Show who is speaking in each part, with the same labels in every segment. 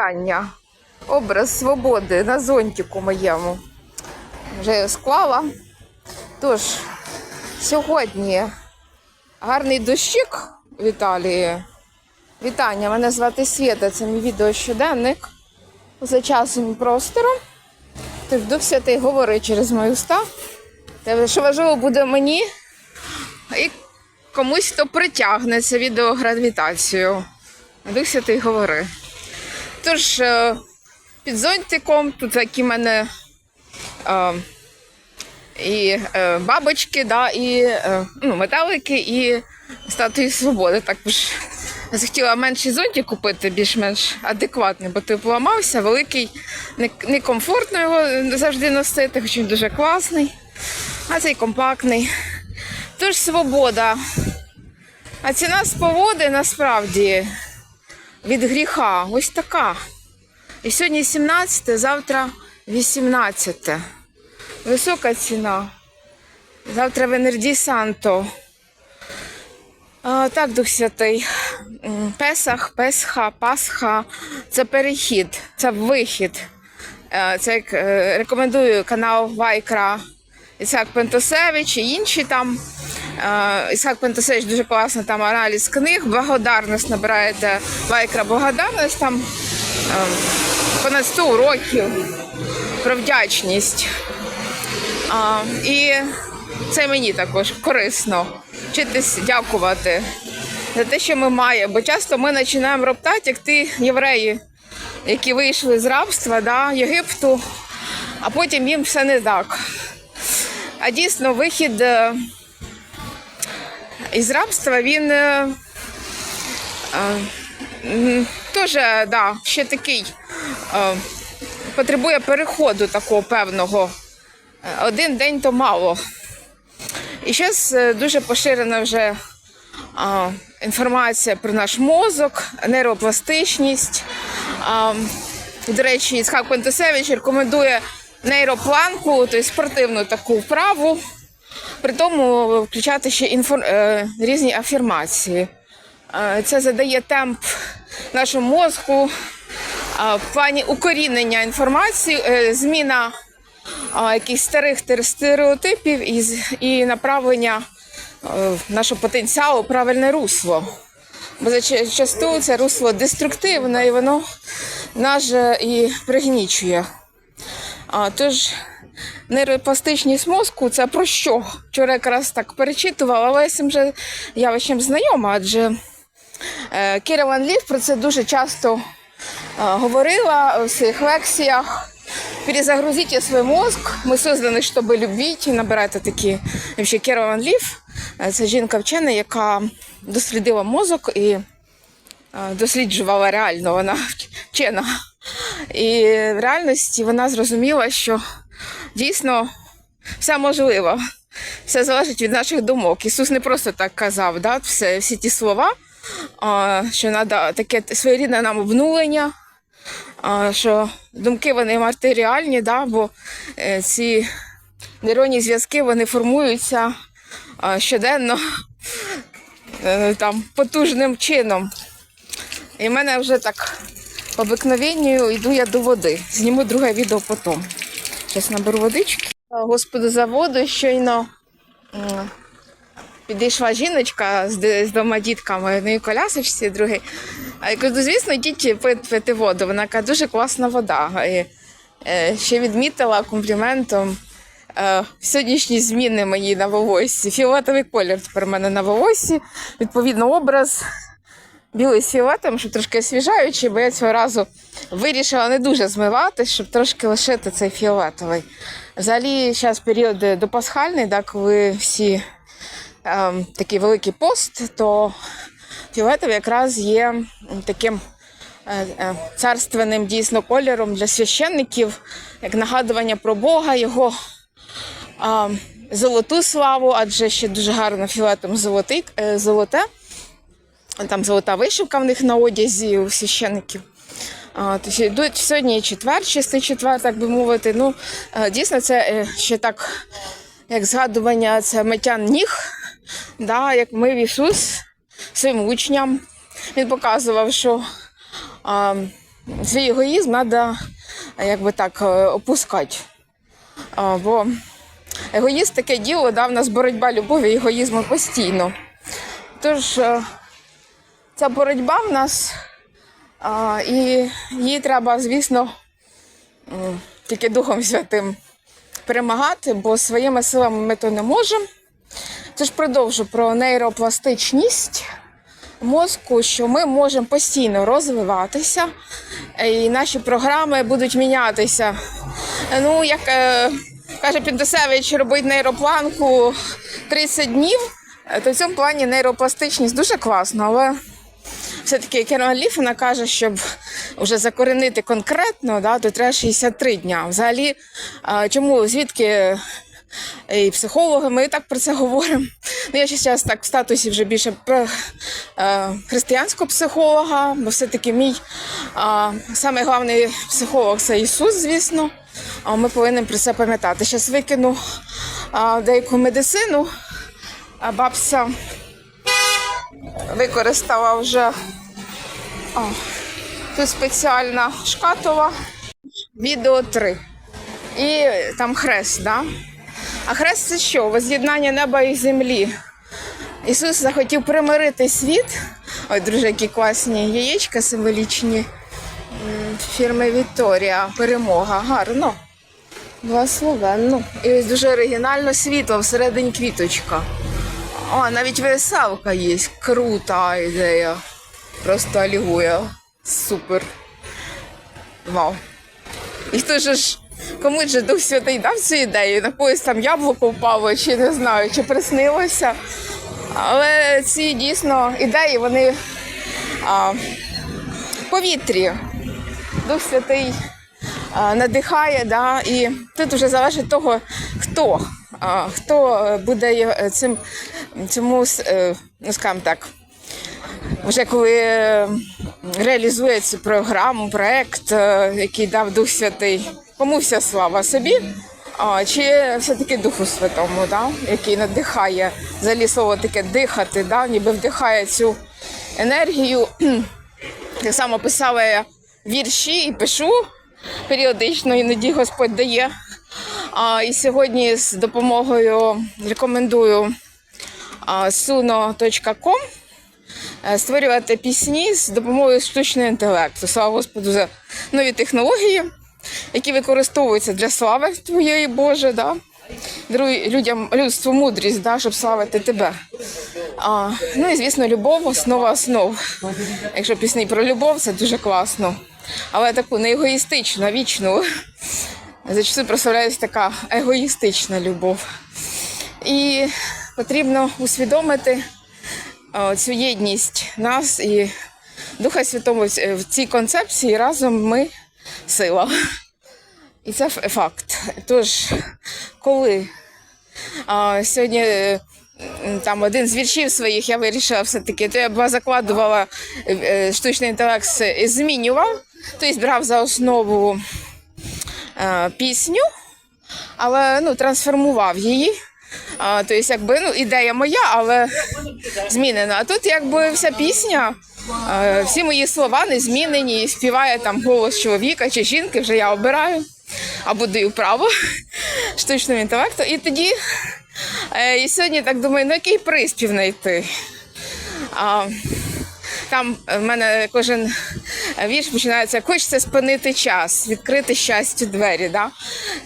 Speaker 1: вітання. Образ свободи на зонтику моєму. Вже я склала. Тож, сьогодні гарний дощик в Італії. Вітання, мене звати Свєта, це мій відеощоденник. За часом і простором. Тож Дух Святий говорить через мою уста. Те, що важливо буде мені і комусь, хто притягне це відео гравітацією. Дух Святий говори. Тож, е, під зонтиком тут такі в мене е, і е, бабочки, да, і ну, металики, і статуї свободи. Також захотіла менший зонтик купити, більш-менш адекватний, бо той поламався, великий, не- некомфортно його завжди носити, хоч він дуже класний, а цей компактний. Тож свобода. А ціна свободи насправді від гріха ось така. І сьогодні 17, завтра 18. Висока ціна. Завтра Венерді Санто. А, так, Дух Святий. Песах, Песха, Пасха це перехід, це вихід. Е, Це як е, рекомендую канал Вайкра Ісак Пентосевич і інші там. Е, Ісак Пентосевич дуже класно там аналіз книг. Благодарність набираєте Вайкра Благодарність там е, понад 100 уроків про вдячність. І це мені також корисно вчитись дякувати за те, що ми маємо. Бо часто ми починаємо роптати, як ті євреї, які вийшли з рабства да, Єгипту, а потім їм все не так. А дійсно, вихід е, із рабства він е, е, теж да, ще такий е, потребує переходу такого певного. Е, Один день то мало. І зараз дуже поширена вже а, інформація про наш мозок, нейропластичність. А, до речі, Іцхак Пентусевич рекомендує нейропланку, тобто спортивну таку вправу, при тому включати ще інфор... е, різні афірмації. Е, Це задає темп нашому мозку а, в плані укорінення інформації, е, зміна якихось старих стереотипів і, направлення е, нашого потенціалу в правильне русло. Бо зачасту це русло деструктивне і воно нас і пригнічує. Тож нейропластичність мозку це про що? Вчора якраз так перечитувала, але я цим вже явищем знайома, адже е, Кіра Ван Лів про це дуже часто е, говорила в своїх лекціях. Перезагрузите свой мозг. Ми создані, щоб любити. Набирайте такі Кера Ван Лів. Е, Це жінка вчена, яка дослідила мозок і досліджувала реально. Вона вчена. І в реальності вона зрозуміла, що дійсно все можливо. Все залежить від наших думок. Ісус не просто так казав, да? все, всі ті слова, що треба таке своєрідне нам обнулення, що думки вони матеріальні, да? бо е, ці нейронні зв'язки вони формуються щоденно е, там, потужним чином. І в мене вже так по обикновенню йду я до води. Зніму друге відео потім. Зараз наберу водички. А, Господу за воду щойно підійшла жіночка з, двома дітками, одній колясочці, другий. А я кажу, «Ну, звісно, йдіть пити воду. Вона каже, дуже класна вода. І, е, ще відмітила компліментом е, сьогоднішні зміни мої на волосі. Фіолетовий колір тепер у мене на волосі. Відповідно, образ білий з фіолетом, щоб трошки освіжаючий, бо я цього разу вирішила не дуже змивати, щоб трошки лишити цей фіолетовий. Взагалі, зараз період допасхальний, да, коли всі ем, такий великий пост, то фіолетовий якраз є таким е, е, царственним дійсно кольором для священників, як нагадування про Бога, його а, золоту славу, адже ще дуже гарно фіолетом золотий, е, золоте. Там золота вишивка в них на одязі у священників. А, то йдуть сьогодні четвер, чистий четвер, так би мовити. Ну, дійсно, це е, ще так, як згадування, це миття ніг, да, як мив Ісус своїм учням. Він показував, що а, свій егоїзм треба якби так е, опускати. А, бо егоїст таке діло, да, в нас боротьба любові і егоїзму постійно. Тож е, ця боротьба в нас, а, і її треба, звісно, тільки Духом Святим перемагати, бо своїми силами ми то не можемо. Тож продовжу про нейропластичність мозку, що ми можемо постійно розвиватися, е, і наші програми будуть мінятися. Ну, як е, каже Піддосевич, робить нейропланку 30 днів, е, то в цьому плані нейропластичність дуже класно, але все-таки Керман Ліфена каже, щоб вже закоренити конкретно, да, то треба 63 дня. Взагалі, чому звідки і психологи, ми і так про це говоримо. Ну, я ще зараз так в статусі вже більше про е, християнського психолога, бо все-таки мій е, самий головний психолог це Ісус, звісно. А ми повинні про це пам'ятати. Зараз викину е, деяку медицину, а бабця використала вже о, тут спеціальна шкатова, відео 3. І там хрест, да? А хрест це що? Воз'єднання неба і землі. Ісус захотів примирити світ. Ой, друже, які класні яєчка символічні фірми Вікторія. Перемога. Гарно. Благословенно. І ось дуже оригінально світло всередині квіточка. О, навіть веселка є. Крута ідея. Просто алігуя. Супер. Вау. І хто ж комусь же Дух Святий дав цю ідею, на когось там яблуко впало, чи не знаю, чи приснилося. Але ці дійсно ідеї, вони а, в повітрі. Дух Святий а, надихає, да, і тут вже залежить того, хто, а, хто е, буде цим, цьому, е, ну скажімо так, вже коли е, реалізує цю програму, проект, е, який дав Дух Святий, кому вся слава собі, а, чи все-таки Духу Святому, да? який надихає, взагалі слово таке дихати, да? ніби вдихає цю енергію. Так само писала я вірші і пишу періодично, іноді Господь дає. А, і сьогодні з допомогою рекомендую suno.com створювати пісні з допомогою штучного інтелекту. Слава Господу за нові технології, які використовуються для слави твоєї Боже, да? даруй людям людству мудрість, да, щоб славити тебе. А, ну і звісно, любов основа основ. Якщо пісні про любов, це дуже класно. Але таку не егоїстичну, а вічну. Зачасту прославляється така егоїстична любов. І потрібно усвідомити е, цю єдність нас і Духа Святого в цій концепції разом ми сила. І це факт. Тож, коли а, сьогодні е, там один з віршів своїх я вирішила все-таки, то я б закладувала е, е, штучний інтелект, змінював, тобто брав за основу е, пісню, але ну, трансформував її. А, тобто, якби ну, ідея моя, але змінена. А тут якби вся пісня, а, всі мої слова не змінені, і співає там голос чоловіка чи жінки, вже я обираю або даю право штучному інтелекту. І тоді е, і сьогодні так думаю, ну який приспів знайти. А, там в мене кожен вірш починається, хочеться спинити час, відкрити щастю двері. Да?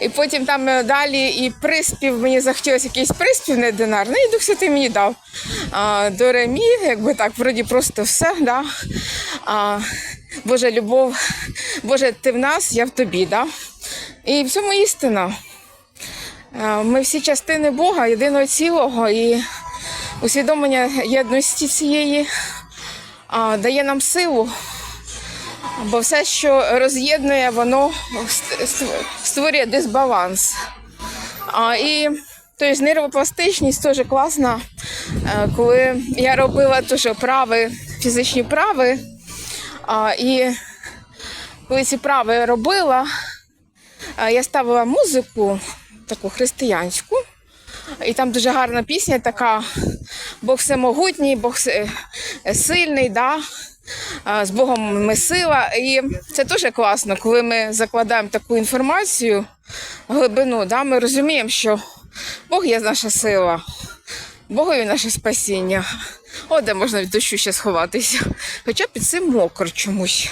Speaker 1: І потім там далі і приспів, мені захотілося якийсь приспів неодинарний, і Дух Святий мені дав. А, до ремі, якби так, вроді просто все. Да? А, Божа любов, Боже, ти в нас, я в тобі. Да? І в цьому істина. Ми всі частини Бога, єдиного цілого, і усвідомлення єдності цієї дає нам силу, бо все, що роз'єднує, воно ст- ст- створює дисбаланс. А, і тобто, нейропластичність теж класна. Е, Коли я робила теж прави, фізичні прави, а, і коли ці прави робила, е, я ставила музику таку християнську. І там дуже гарна пісня така Бог всемогутній, Бог все- сильний, да? з Богом ми сила. І це дуже класно, коли ми закладаємо таку інформацію, глибину, да, ми розуміємо, що Бог є наша сила, Богові наше спасіння. О, де можна від дощу ще сховатися. Хоча під цим мокро чомусь.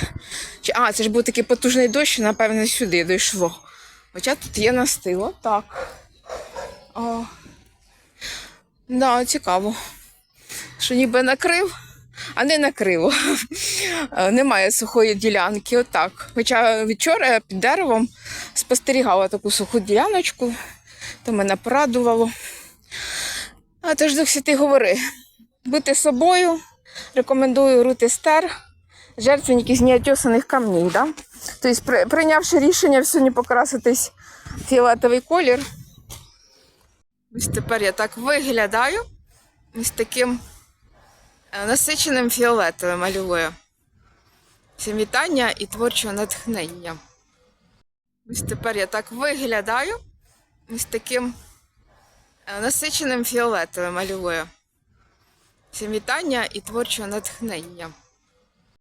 Speaker 1: А, це ж був такий потужний дощ, що, напевно, сюди дійшло. Хоча тут є настило, так. О. Да, цікаво. Що ніби накрив, а не накрило. Е, Немає сухої ділянки, отак. Хоча вчора я під деревом спостерігала таку суху діляночку, то мене порадувало. А тож Дух Святий говори, бути собою, рекомендую рути стер, жертвенники з неотесаних камнів. Да? Тобто, прийнявши рішення сьогодні покраситись фіолетовий колір, ось тепер я так виглядаю, ось таким насиченим фіолетовим малюю. Всім вітання і творчого натхнення. Ось тепер я так виглядаю, ось таким е, насиченим фіолетовим малюю. Всім вітання і творчого натхнення.